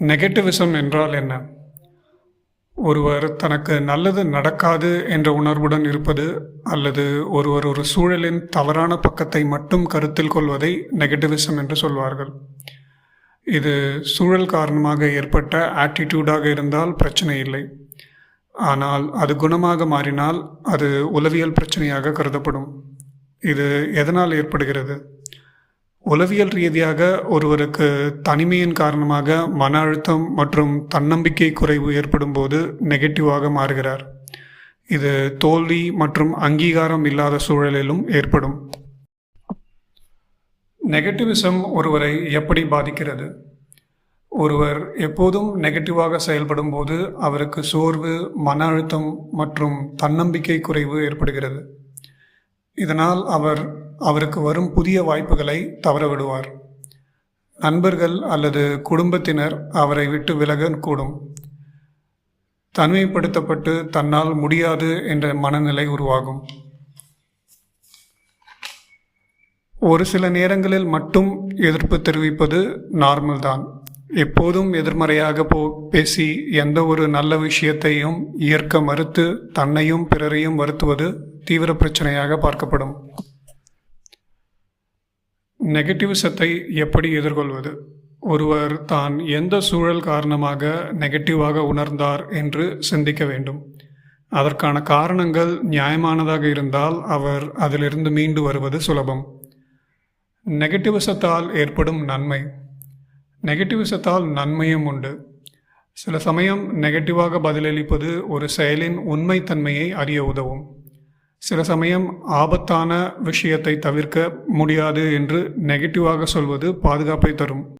Negativism என்றால் என்ன? ஒருவர் தனக்கு நல்லது நடக்காது என்ற உணர்வுடன் இருப்பது அல்லது ஒருவர் ஒரு சூழலின் தவறான பக்கத்தை மட்டும் கருத்தில் கொள்வதை நெகட்டிவிசம் என்று சொல்வார்கள். இது சூழல் காரணமாக ஏற்பட்ட ஆட்டிடியூடாக இருந்தால் பிரச்சனை இல்லை. ஆனால் அது குணமாக மாறினால் அது உளவியல் பிரச்சனையாக கருதப்படும். இது எதனால் ஏற்படுகிறது? உளவியல் ரீதியாக ஒருவருக்கு தனிமையின் காரணமாக மன அழுத்தம் மற்றும் தன்னம்பிக்கை குறைவு ஏற்படும் போது நெகட்டிவாக மாறுகிறார். இது தோல்வி மற்றும் அங்கீகாரம் இல்லாத சூழலிலும் ஏற்படும். நெகட்டிவிசம் ஒருவரை எப்படி பாதிக்கிறது? ஒருவர் எப்போதும் நெகட்டிவாக செயல்படும் போது அவருக்கு சோர்வு மன அழுத்தம் மற்றும் தன்னம்பிக்கை குறைவு ஏற்படுகிறது. இதனால் அவர் அவருக்கு வரும் புதிய வாய்ப்புகளை தவறவிடுவார். நண்பர்கள் அல்லது குடும்பத்தினர் அவரை விட்டு விலகக்கூடும் தனிமைப்படுத்தப்பட்டு தன்னால் முடியாது என்ற மனநிலை உருவாகும். ஒரு சில நேரங்களில் மட்டும் எதிர்ப்பு தெரிவிப்பது நார்மல் தான். எப்போதும் எதிர்மறையாக போ பேசி எந்த ஒரு நல்ல விஷயத்தையும் ஏற்க மறுத்து தன்னையும் பிறரையும் வருத்துவது தீவிர பிரச்சனையாக பார்க்கப்படும். நெகட்டிவ் சத்தை எப்படி எதிர்கொள்வது? ஒருவர் தான் எந்த சூழல் காரணமாக நெகட்டிவாக உணர்ந்தார் என்று சிந்திக்க வேண்டும். அதற்கான காரணங்கள் நியாயமானதாக இருந்தால் அவர் அதிலிருந்து மீண்டு வருவது சுலபம். நெகட்டிவிசத்தால் ஏற்படும் நன்மை. நெகட்டிவிசத்தால் நன்மையும் உண்டு. சில சமயம் நெகட்டிவாக பதிலளிப்பது ஒரு செயலின் உண்மைத்தன்மையை அறிய உதவும். சில சமயம் ஆபத்தான விஷயத்தை தவிர்க்க முடியாது என்று நெகட்டிவாக சொல்வது பாதுகாப்பை தரும்.